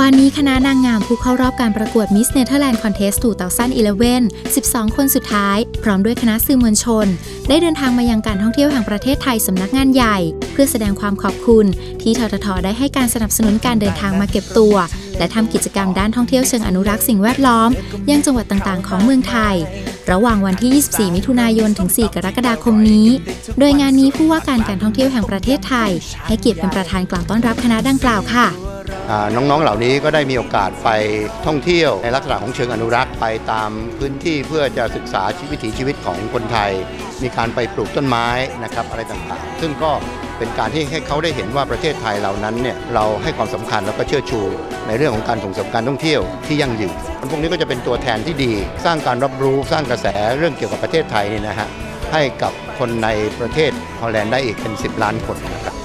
วันนี้คณะนางงามผู้เข้ารอบการประกวด Miss Netherlands Contest 2011 12 คนสุดท้าย พร้อมด้วยคณะสื่อมวลชน ได้เดินทางมายังการท่องเที่ยวแห่งประเทศไทยสำนักงานใหญ่ เพื่อแสดงความขอบคุณ ที่ทททได้ให้การสนับสนุนการเดินทางมาเก็บตัว และทำกิจกรรมด้านท่องเที่ยวเชิงอนุรักษ์สิ่งแวดล้อม ยังจังหวัดต่างๆ ของเมืองไทย ระหว่างวันที่ 24 มิถุนายน ถึง 4 กรกฎาคมนี้ โดยงานนี้ผู้ว่าการการท่องเที่ยวแห่งประเทศไทย ให้เกียรติเป็นประธานกล่าวต้อนรับคณะดังกล่าวค่ะ น้องๆ เหล่านี้ก็ได้มีโอกาสไปท่องเที่ยวในลักษณะของเชิงอนุรักษ์ไปตามพื้นที่เพื่อจะศึกษาชีวิตวิถีชีวิตของคนไทย มีการไปปลูกต้นไม้นะครับอะไรต่างๆ ซึ่งก็เป็นการที่ให้เขาได้เห็นว่าประเทศไทยเหล่านั้นเนี่ยเราให้ความสำคัญแล้วก็เชิดชูในเรื่องของการส่งเสริมการท่องเที่ยวที่ยั่งยืนพวกนี้ก็จะเป็นตัวแทนที่ดี สร้างการรับรู้สร้างกระแสเรื่องเกี่ยวกับประเทศไทยนี่นะฮะให้กับคนในประเทศฮอลแลนด์ได้อีกเป็น 10 ล้านคนนะครับ